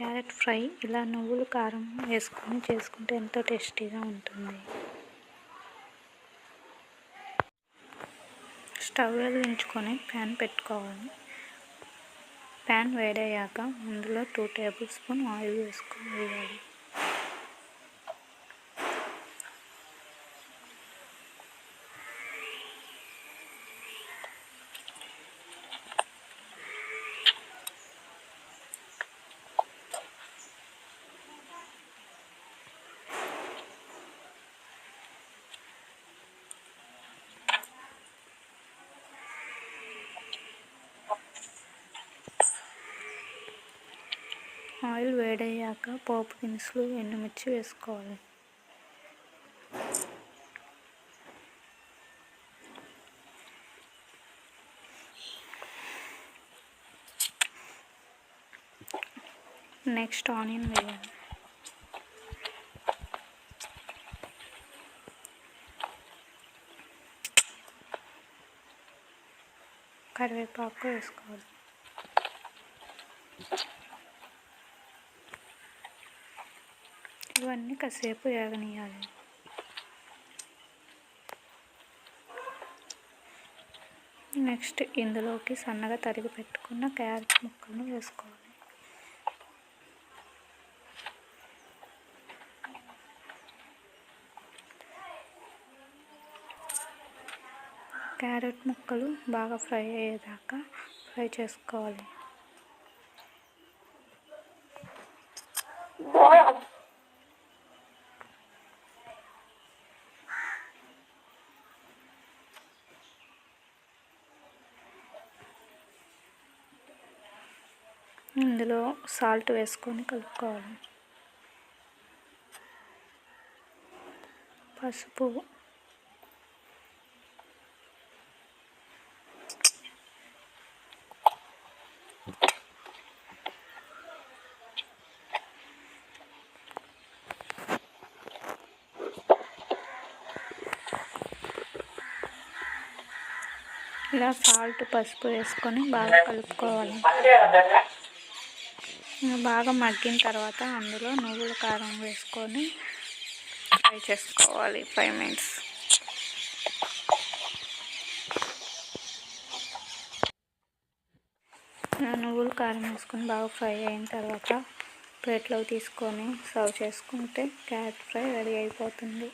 Carrot fry ఇలా నువ్వులు కారం వేసుకొని చేసుకుంటే ఎంతో టేస్టీగా ఉంటుంది. స్టవ్ వెలిగించుకొని ప్యాన్ పెట్టుకోవాలి. ప్యాన్ వేడయ్యాక అందులో టూ టేబుల్ స్పూన్ ఆయిల్ వేసుకొని వేయాలి. ఆయిల్ వేడయ్యాక పోపు దినుసులు ఎండుమిర్చి వేసుకోవాలి. నెక్స్ట్ ఆనియన్ వేయాలి. కరివేపాకు వేసుకోవాలి. ఇవన్నీ కాసేపు వేగనీయాలి నెక్స్ట్ ఇందులోకి సన్నగా తరిగి పెట్టుకున్న క్యారెట్ ముక్కలను వేసుకోవాలి. క్యారెట్ ముక్కలు బాగా ఫ్రై అయ్యేదాకా ఫ్రై చేసుకోవాలి. ఇందులో సాల్ట్ వేసుకొని కలుపుకోవాలి. పసుపు. ఇలా సాల్ట్ పసుపు వేసుకొని బాగా కలుపుకోవాలి. బాగా మగ్గిన తర్వాత అందులో నువ్వుల కారం వేసుకొని ఫ్రై చేసుకోవాలి ఫైవ్ మినిట్స్ నువ్వుల కారం వేసుకొని బాగా ఫ్రై అయిన తర్వాత ప్లేట్లో తీసుకొని సర్వ్ చేసుకుంటే క్యారెట్ ఫ్రై రెడీ అయిపోతుంది.